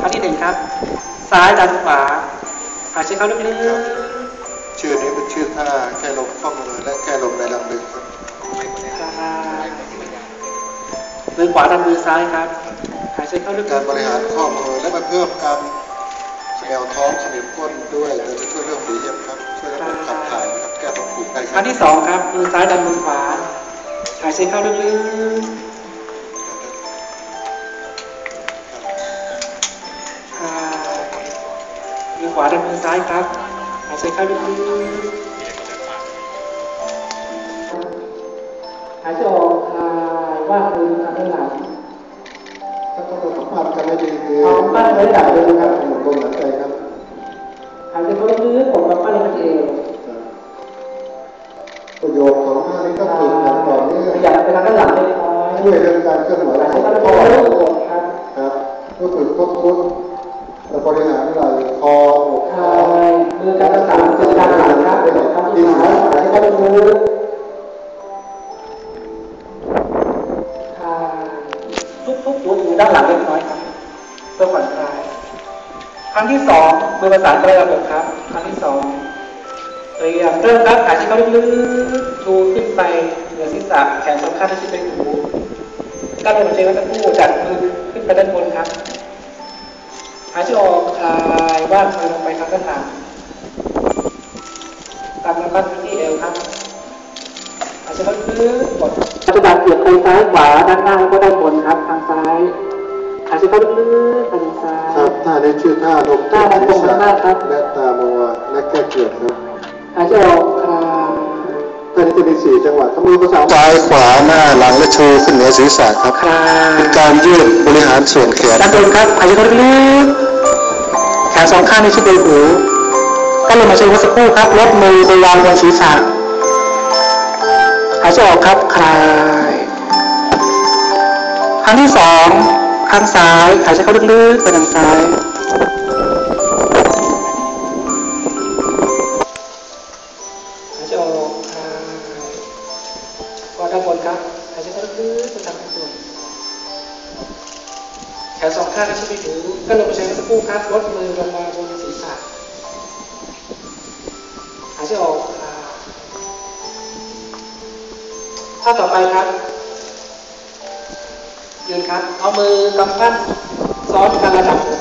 ครั้งที่หนึ่งครับ ซ้ายดันขวาหายใจเข้าลึกชื่อนี้เป็นชื่อท่าแก้ลมข้อมือและแก้ลมในลำลึกครับๆมือขวาดันมือซ้ายครับหายใจเข้าลึกๆการบริหารข้อมือและมาเพิ่มการแนวท้องสนิมก้นด้วยเราจะช่วยเรื่องฝีเย็บครับช่วยระบบขับถ่ายนะครับแก้ท้องผูกได้คครัรั้บงที่สองครับมือซ้ายดันมือขวาหายใจเข้าลึกๆ มือขวาดันมือซ้ายครับหายใจเข้าลึกๆหายใจออกคลายว่ามือทำด้านหลังถ้าต้องสัมผัสกันให้ดีคือเอาปั้นไว้ดับเลยนะครับหมุนตรงหลังใจครับหายใจเข้าลึกๆผมกับปั้นในมันเอวประโยชน์ของท่านี้ก็ฝึกอย่างต่อเนื่องขยับไปทางด้านหลังเล็กน้อยช่วยเรื่องการเคลื่อนไหว ทุกๆหัวอยู่ด้านหลังเล็กน้อยครับเพื่อผ่อนคลายครั้งที่สองมือประสานกระดกครับ ครั้งที่สองเตรียมเริ่มครับหายใจเข้าลึกๆชูขึ้นไปเหนือศีรษะแขนสองข้างที่ชิดไปหูก้าวลงใจไว้สักครู่จัดมือขึ้นไปด้านบนครับหายใจออกคลายว่างมือลงไปทางด้านหลังกำลังมัดไปที่เอวครับหายใจเข้าลึกๆกดปัจจุบันเปลี่ยนไปซ้ายขวาด้านหน้าก็ หายใจเข้าลึกๆไปทางซ้าย ครับท่านี้ชื่อท่าลมท่าลมตรงข้างหน้าครับ และตามัวและแก้เกลียดครับหายใจออกคลายท่านี้จะมีสี่จังหวะทั้งมือประสานซ้ายขวาหน้าหลังและชูขึ้นเหนือศีรษะครับคลายเป็นการยืดบริหารส่วนแขนด้านบนครับหายใจเข้าลึกๆแขนสองข้างในชิดใบหูก็ลงมาใช้วัสกครู่ครับลดมือไปวางบนศีรษะหายใจออกครับคลายครั้งที่สอง ข้างซ้ายหายใจเข้าลึกๆไปทางซ้าย หายใจออกคลายก็ด้านบนครับ หายใจเข้าลึกๆไปทางด้านบนแขนสองข้างก็ชิดไปถึงก็ลงไปใช้สักครู่ครับลดมือลงมาบนศีรษะ หายใจออกอ่าข้อต่อไปครับ ยืนครับ เอามือกำปั้นซ้อนกันระดับ